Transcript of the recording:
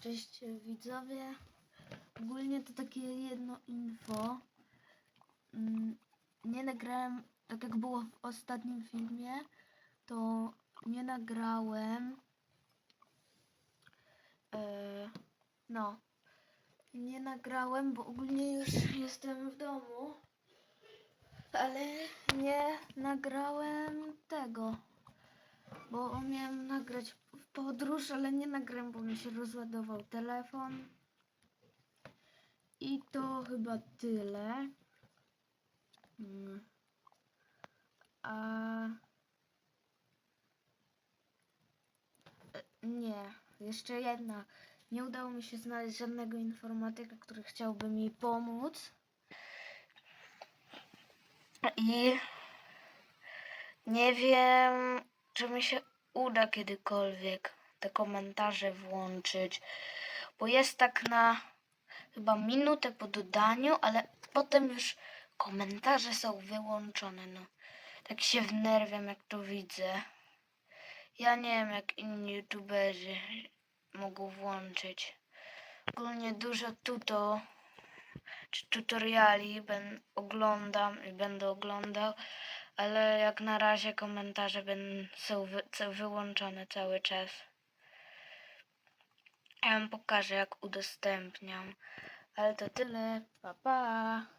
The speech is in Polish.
Cześć widzowie. Ogólnie to takie jedno info. Mm, Nie nagrałem, tak jak było w ostatnim filmie, to nie nagrałem. E, no. Nie nagrałem, bo ogólnie już jestem w domu. Ale nie nagrałem tego. Bo miałem nagrać w podróż, ale nie nagrałem, bo mi się rozładował telefon. I to chyba tyle. Mm. A E, nie, jeszcze jedna. Nie udało mi się znaleźć żadnego informatyka, który chciałby mi pomóc. I nie wiem, czy mi się uda kiedykolwiek te komentarze włączyć, bo jest tak na chyba minutę po dodaniu, ale potem już komentarze są wyłączone. No, tak się wnerwiam, jak to widzę. Ja nie wiem, jak inni youtuberzy mogą włączyć. Ogólnie dużo tuto czy tutoriali ben, oglądam i będę oglądał, ale jak na razie komentarze są wyłączone cały czas. Ja wam pokażę jak udostępniam. Ale to tyle. Pa pa.